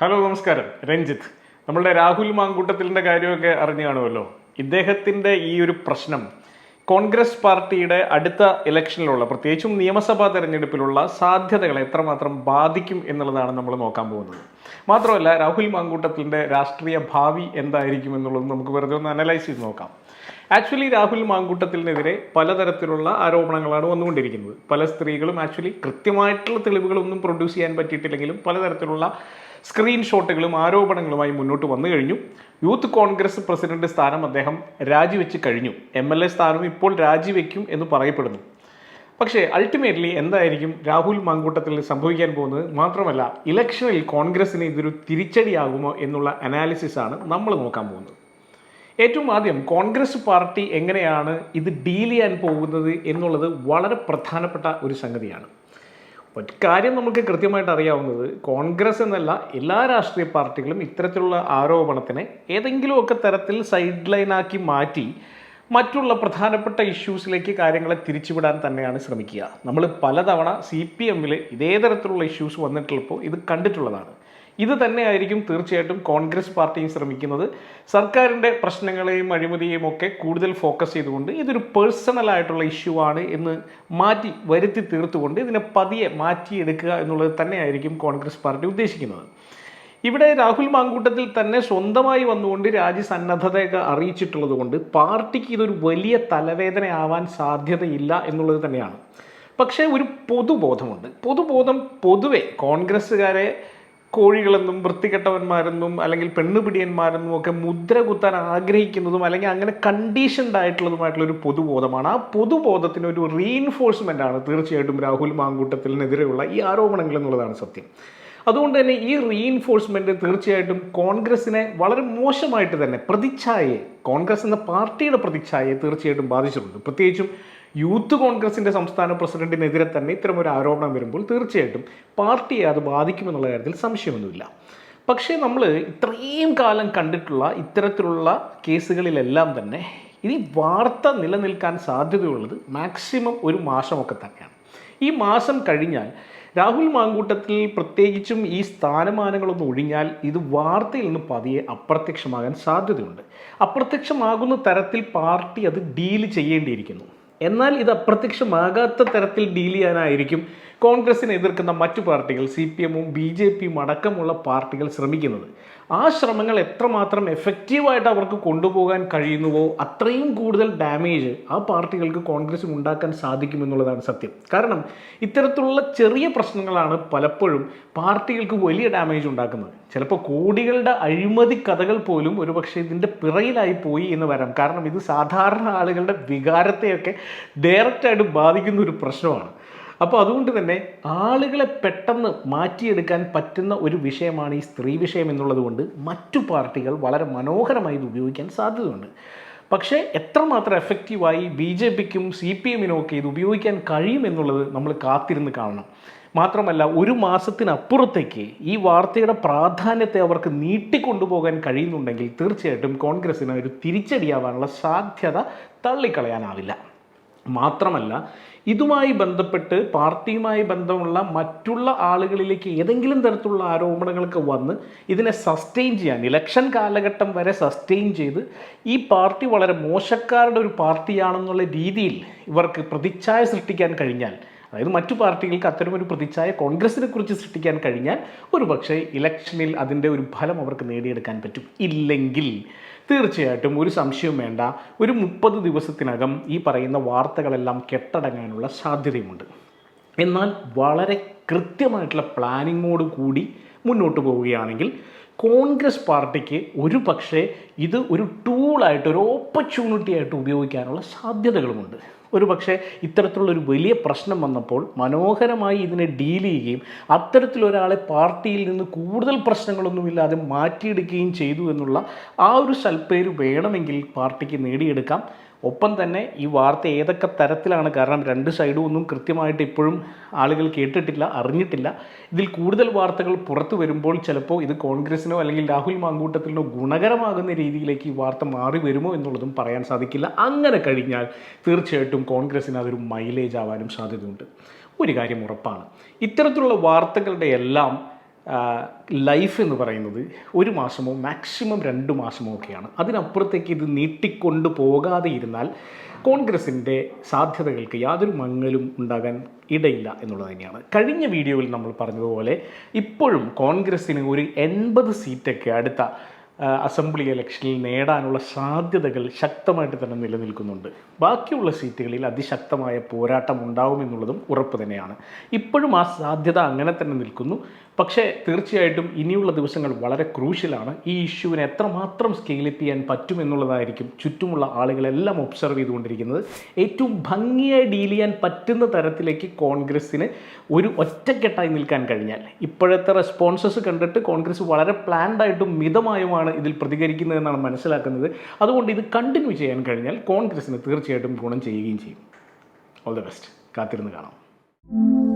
Hello നമസ്കാരം. രഞ്ജിത്ത്. നമ്മളുടെ രാഹുൽ മാങ്കൂട്ടത്തിലിന്റെ കാര്യമൊക്കെ അറിഞ്ഞു കാണുമല്ലോ. ഇദ്ദേഹത്തിന്റെ ഈ ഒരു പ്രശ്നം കോൺഗ്രസ് പാർട്ടിയുടെ അടുത്ത ഇലക്ഷനിലുള്ള പ്രത്യേകിച്ചും നിയമസഭാ തെരഞ്ഞെടുപ്പിലുള്ള സാധ്യതകളെ എത്രമാത്രം ബാധിക്കും എന്നുള്ളതാണ് നമ്മൾ നോക്കാൻ പോകുന്നത്. മാത്രമല്ല രാഹുൽ മാങ്കൂട്ടത്തിന്റെ രാഷ്ട്രീയ ഭാവി എന്തായിരിക്കും എന്നുള്ളത് നമുക്ക് വെറുതെ ഒന്ന് അനലൈസ് ചെയ്ത് നോക്കാം. ആക്ച്വലി രാഹുൽ മാങ്കൂട്ടത്തിനെതിരെ പലതരത്തിലുള്ള ആരോപണങ്ങളാണ് വന്നുകൊണ്ടിരിക്കുന്നത്. പല സ്ത്രീകളും ആക്ച്വലി കൃത്യമായിട്ടുള്ള തെളിവുകളൊന്നും പ്രൊഡ്യൂസ് ചെയ്യാൻ പറ്റിയിട്ടില്ലെങ്കിലും പലതരത്തിലുള്ള സ്ക്രീൻഷോട്ടുകളും ആരോപണങ്ങളുമായി മുന്നോട്ട് വന്നു കഴിഞ്ഞു. യൂത്ത് കോൺഗ്രസ് പ്രസിഡന്റ് സ്ഥാനം അദ്ദേഹം രാജിവെച്ച് കഴിഞ്ഞു. എം എൽ എ സ്ഥാനം ഇപ്പോൾ രാജിവെക്കും എന്ന് പറയപ്പെടുന്നു. പക്ഷേ അൾട്ടിമേറ്റ്ലി എന്തായിരിക്കും രാഹുൽ മാങ്കൂട്ടത്തിൽ സംഭവിക്കാൻ പോകുന്നത്? മാത്രമല്ല ഇലക്ഷനിൽ കോൺഗ്രസിന് ഇതൊരു തിരിച്ചടിയാകുമോ എന്നുള്ള അനാലിസിസ് ആണ് നമ്മൾ നോക്കാൻ പോകുന്നത്. ഏറ്റവും ആദ്യം കോൺഗ്രസ് പാർട്ടി എങ്ങനെയാണ് ഇത് ഡീൽ ചെയ്യാൻ പോകുന്നത് എന്നുള്ളത് വളരെ പ്രധാനപ്പെട്ട ഒരു സംഗതിയാണ്. ഒരു കാര്യം നമുക്ക് കൃത്യമായിട്ട് അറിയാവുന്നത് കോൺഗ്രസ് എന്നല്ല എല്ലാ രാഷ്ട്രീയ പാർട്ടികളും ഇത്തരത്തിലുള്ള ആരോപണത്തിനെ ഏതെങ്കിലുമൊക്കെ തരത്തിൽ സൈഡ് ലൈനാക്കി മാറ്റി മറ്റുള്ള പ്രധാനപ്പെട്ട ഇഷ്യൂസിലേക്ക് കാര്യങ്ങളെ തിരിച്ചുവിടാൻ തന്നെയാണ് ശ്രമിക്കുക. നമ്മൾ പലതവണ സി പി എമ്മിൽ ഇതേ തരത്തിലുള്ള ഇഷ്യൂസ് വന്നിട്ടുള്ളപ്പോൾ ഇത് കണ്ടിട്ടുള്ളതാണ്. ഇത് തന്നെയായിരിക്കും തീർച്ചയായിട്ടും കോൺഗ്രസ് പാർട്ടിയും ശ്രമിക്കുന്നത്. സർക്കാരിന്റെ പ്രശ്നങ്ങളെയും അഴിമതിയെയും ഒക്കെ കൂടുതൽ ഫോക്കസ് ചെയ്തുകൊണ്ട് ഇതൊരു പേഴ്സണൽ ആയിട്ടുള്ള ഇഷ്യൂ ആണ് എന്ന് മാറ്റി വരുത്തി തീർത്തുകൊണ്ട് ഇതിനെ പതിയെ മാറ്റിയെടുക്കുക എന്നുള്ളത് തന്നെയായിരിക്കും കോൺഗ്രസ് പാർട്ടി ഉദ്ദേശിക്കുന്നത്. ഇവിടെ രാഹുൽ മാങ്കൂട്ടത്തിൽ തന്നെ സ്വന്തമായി വന്നുകൊണ്ട് രാജ്യ സന്നദ്ധതയൊക്കെ അറിയിച്ചിട്ടുള്ളത് കൊണ്ട് പാർട്ടിക്ക് ഇതൊരു വലിയ തലവേദനയാവാൻ സാധ്യതയില്ല എന്നുള്ളത് തന്നെയാണ്. പക്ഷേ ഒരു പൊതുബോധമുണ്ട്. പൊതുബോധം പൊതുവെ കോൺഗ്രസ്സുകാരെ കോഴികളെന്നും വൃത്തികെട്ടവന്മാരെന്നും അല്ലെങ്കിൽ പെണ്ണുപിടിയന്മാരെന്നും ഒക്കെ മുദ്ര കുത്താൻ ആഗ്രഹിക്കുന്നതും അല്ലെങ്കിൽ അങ്ങനെ കണ്ടീഷൻഡ് ആയിട്ടുള്ളതുമായിട്ടുള്ള ഒരു പൊതുബോധമാണ്. ആ പൊതുബോധത്തിന് ഒരു റീഇൻഫോഴ്സ്മെന്റ് ആണ് തീർച്ചയായിട്ടും രാഹുൽ മാങ്കൂട്ടത്തിനെതിരെയുള്ള ഈ ആരോപണങ്ങൾ എന്നുള്ളതാണ് സത്യം. അതുകൊണ്ട് തന്നെ ഈ റീഇൻഫോഴ്സ്മെന്റ് തീർച്ചയായിട്ടും കോൺഗ്രസിനെ വളരെ മോശമായിട്ട് തന്നെ പ്രതിച്ഛായയെ കോൺഗ്രസ് എന്ന പാർട്ടിയുടെ പ്രതിച്ഛായയെ തീർച്ചയായിട്ടും ബാധിച്ചിട്ടുണ്ട്. പ്രത്യേകിച്ചും യൂത്ത് കോൺഗ്രസിന്റെ സംസ്ഥാന പ്രസിഡന്റിനെതിരെ തന്നെ ഇത്തരമൊരു ആരോപണം വരുമ്പോൾ തീർച്ചയായിട്ടും പാർട്ടിയെ അത് ബാധിക്കുമെന്നുള്ള കാര്യത്തിൽ സംശയമൊന്നുമില്ല. പക്ഷേ നമ്മൾ ഇത്രയും കാലം കണ്ടിട്ടുള്ള ഇത്തരത്തിലുള്ള കേസുകളിലെല്ലാം തന്നെ ഇനി വാർത്ത നിലനിൽക്കാൻ സാധ്യതയുള്ളത് മാക്സിമം ഒരു മാസമൊക്കെ തന്നെയാണ്. ഈ മാസം കഴിഞ്ഞാൽ രാഹുൽ മാങ്കൂട്ടത്തിൽ പ്രത്യേകിച്ചും ഈ സ്ഥാനമാനങ്ങളൊന്നും ഒഴിഞ്ഞാൽ ഇത് വാർത്തയിൽ നിന്ന് പതിയെ അപ്രത്യക്ഷമാകാൻ സാധ്യതയുണ്ട്. അപ്രത്യക്ഷമാകുന്ന തരത്തിൽ പാർട്ടി അത് ഡീൽ ചെയ്യേണ്ടിയിരിക്കുന്നു. എന്നാൽ ഇത് അപ്രത്യക്ഷമാകാത്ത തരത്തിൽ ഡീൽ ചെയ്യാനായിരിക്കും. കോൺഗ്രസിനെ എതിർക്കുന്ന മറ്റു പാർട്ടികൾ സി പി എമ്മും ബി ജെ പിയും അടക്കമുള്ള പാർട്ടികൾ ശ്രമിക്കുന്നത്. ആ ശ്രമങ്ങൾ എത്രമാത്രം എഫക്റ്റീവായിട്ട് അവർക്ക് കൊണ്ടുപോകാൻ കഴിയുന്നുവോ അത്രയും കൂടുതൽ ഡാമേജ് ആ പാർട്ടികൾക്ക് കോൺഗ്രസിന് ഉണ്ടാക്കാൻ സാധിക്കുമെന്നുള്ളതാണ് സത്യം. കാരണം ഇത്തരത്തിലുള്ള ചെറിയ പ്രശ്നങ്ങളാണ് പലപ്പോഴും പാർട്ടികൾക്ക് വലിയ ഡാമേജ് ഉണ്ടാക്കുന്നത്. ചിലപ്പോൾ കോടികളുടെ അഴിമതി കഥകൾ പോലും ഒരുപക്ഷെ ഇതിന്റെ പിറയിലായി പോയി എന്ന് വരാം. കാരണം ഇത് സാധാരണ ആളുകളുടെ വികാരത്തെയൊക്കെ ഡയറക്റ്റായിട്ട് ബാധിക്കുന്ന ഒരു പ്രശ്നമാണ്. അപ്പോൾ അതുകൊണ്ട് തന്നെ ആളുകളെ പെട്ടെന്ന് മാറ്റിയെടുക്കാൻ പറ്റുന്ന ഒരു വിഷയമാണ് ഈ സ്ത്രീ വിഷയം എന്നുള്ളത് കൊണ്ട് മറ്റു പാർട്ടികൾ വളരെ മനോഹരമായി ഇത് ഉപയോഗിക്കാൻ സാധ്യതയുണ്ട്. പക്ഷേ എത്രമാത്രം എഫക്റ്റീവായി ബി ജെ പിക്കും സി പി എമ്മിനും ഒക്കെ ഇത് ഉപയോഗിക്കാൻ കഴിയുമെന്നുള്ളത് നമ്മൾ കാത്തിരുന്ന് കാണണം. മാത്രമല്ല ഒരു മാസത്തിനപ്പുറത്തേക്ക് ഈ വാർത്തയുടെ പ്രാധാന്യത്തെ അവർക്ക് നീട്ടിക്കൊണ്ടുപോകാൻ കഴിയുന്നുണ്ടെങ്കിൽ തീർച്ചയായിട്ടും കോൺഗ്രസ്സിന് ഒരു തിരിച്ചടിയാവാനുള്ള സാധ്യത തള്ളിക്കളയാനാവില്ല. മാത്രമല്ല ഇതുമായി ബന്ധപ്പെട്ട് പാർട്ടിയുമായി ബന്ധമുള്ള മറ്റുള്ള ആളുകളിലേക്ക് ഏതെങ്കിലും തരത്തിലുള്ള ആരോപണങ്ങളൊക്കെ വന്ന് ഇതിനെ സസ്റ്റെയിൻ ചെയ്യാൻ ഇലക്ഷൻ കാലഘട്ടം വരെ സസ്റ്റെയിൻ ചെയ്ത് ഈ പാർട്ടി വളരെ മോശക്കാരുടെ ഒരു പാർട്ടിയാണെന്നുള്ള രീതിയിൽ ഇവർക്ക് പ്രതിച്ഛായ സൃഷ്ടിക്കാൻ കഴിഞ്ഞാൽ അതായത് മറ്റു പാർട്ടികൾക്ക് അത്തരമൊരു പ്രതിച്ഛായ കോൺഗ്രസിനെ കുറിച്ച് സൃഷ്ടിക്കാൻ കഴിഞ്ഞാൽ ഒരു പക്ഷേ ഇലക്ഷനിൽ അതിന്റെ ഒരു ഫലം അവർക്ക് നേടിയെടുക്കാൻ പറ്റും. ഇല്ലെങ്കിൽ തീർച്ചയായിട്ടും ഒരു സംശയവും വേണ്ട. ഒരു മുപ്പത് ദിവസത്തിനകം ഈ പറയുന്ന വാർത്തകളെല്ലാം കെട്ടടങ്ങാനുള്ള സാധ്യതയുമുണ്ട്. എന്നാൽ വളരെ കൃത്യമായിട്ടുള്ള പ്ലാനിങ്ങോട് കൂടി മുന്നോട്ട് പോവുകയാണെങ്കിൽ കോൺഗ്രസ് പാർട്ടിക്ക് ഒരു പക്ഷേ ഇത് ഒരു ടൂളായിട്ട് ഒരു ഓപ്പർച്യൂണിറ്റി ആയിട്ട് ഉപയോഗിക്കാനുള്ള സാധ്യതകളുമുണ്ട്. ഒരു പക്ഷേ ഇത്തരത്തിലുള്ളൊരു വലിയ പ്രശ്നം വന്നപ്പോൾ മനോഹരമായി ഇതിനെ ഡീൽ ചെയ്യുകയും അത്തരത്തിലൊരാളെ പാർട്ടിയിൽ നിന്ന് കൂടുതൽ പ്രശ്നങ്ങളൊന്നുമില്ലാതെ മാറ്റിയെടുക്കുകയും ചെയ്തു എന്നുള്ള ആ ഒരു സൽപ്പേര് വേണമെങ്കിൽ പാർട്ടിക്ക് നേടിയെടുക്കാം. ഒപ്പം തന്നെ ഈ വാർത്ത ഏതൊക്കെ തരത്തിലാണ്? കാരണം രണ്ട് സൈഡും ഒന്നും കൃത്യമായിട്ട് ഇപ്പോഴും ആളുകൾ കേട്ടിട്ടില്ല അറിഞ്ഞിട്ടില്ല. ഇതിൽ കൂടുതൽ വാർത്തകൾ പുറത്തു വരുമ്പോൾ ചിലപ്പോൾ ഇത് കോൺഗ്രസിനോ അല്ലെങ്കിൽ രാഹുൽ മാങ്കൂട്ടത്തിനോ ഗുണകരമാകുന്ന രീതിയിലേക്ക് ഈ വാർത്ത മാറി വരുമോ എന്നുള്ളതും പറയാൻ സാധിക്കില്ല. അങ്ങനെ കഴിഞ്ഞാൽ തീർച്ചയായിട്ടും കോൺഗ്രസിന് അതൊരു മൈലേജ് ആവാനും സാധ്യതയുണ്ട്. ഒരു കാര്യം ഉറപ്പാണ്. ഇത്തരത്തിലുള്ള വാർത്തകളുടെ എല്ലാം ലൈഫ് എന്ന് പറയുന്നത് ഒരു മാസമോ മാക്സിമം രണ്ട് മാസമോ ഒക്കെയാണ്. അതിനപ്പുറത്തേക്ക് ഇത് നീട്ടിക്കൊണ്ട് പോകാതെ ഇരുന്നാൽ കോൺഗ്രസിന്റെ സാധ്യതകൾക്ക് യാതൊരു മങ്ങലും ഉണ്ടാകാൻ ഇടയില്ല എന്നുള്ളത് തന്നെയാണ്. കഴിഞ്ഞ വീഡിയോയിൽ നമ്മൾ പറഞ്ഞതുപോലെ ഇപ്പോഴും കോൺഗ്രസ്സിന് ഒരു എൺപത് സീറ്റൊക്കെ അടുത്ത അസംബ്ലി ഇലക്ഷനിൽ നേടാനുള്ള സാധ്യതകൾ ശക്തമായിട്ട് തന്നെ നിലനിൽക്കുന്നുണ്ട്. ബാക്കിയുള്ള സീറ്റുകളിൽ അതിശക്തമായ പോരാട്ടം ഉണ്ടാവുമെന്നുള്ളതും ഉറപ്പ് തന്നെയാണ്. ഇപ്പോഴും ആ സാധ്യത അങ്ങനെ തന്നെ നിൽക്കുന്നു. പക്ഷേ തീർച്ചയായിട്ടും ഇനിയുള്ള ദിവസങ്ങൾ വളരെ ക്രൂഷ്യലാണ്. ഈ ഇഷ്യൂവിനെ എത്രമാത്രം സ്കെയിലപ്പ് ചെയ്യാൻ പറ്റുമെന്നുള്ളതായിരിക്കും ചുറ്റുമുള്ള ആളുകളെല്ലാം ഒബ്സർവ് ചെയ്തുകൊണ്ടിരിക്കുന്നത്. ഏറ്റവും ഭംഗിയായി ഡീൽ ചെയ്യാൻ പറ്റുന്ന തരത്തിലേക്ക് കോൺഗ്രസ്സിന് ഒരു ഒറ്റക്കെട്ടായി നിൽക്കാൻ കഴിഞ്ഞാൽ ഇപ്പോഴത്തെ റെസ്പോൺസസ് കണ്ടിട്ട് കോൺഗ്രസ് വളരെ പ്ലാൻഡ് ആയിട്ടും മിതമായുമാണ് ഇതിൽ പ്രതികരിക്കുന്നതെന്നാണ് മനസ്സിലാക്കുന്നത്. അതുകൊണ്ട് ഇത് കണ്ടിന്യൂ ചെയ്യാൻ കഴിഞ്ഞാൽ കോൺഗ്രസ്സിന് തീർച്ചയായിട്ടും ഗുണം ചെയ്യുകയും ചെയ്യും. ഓൾ ദ ബെസ്റ്റ് കാത്തിരുന്ന് കാണാം.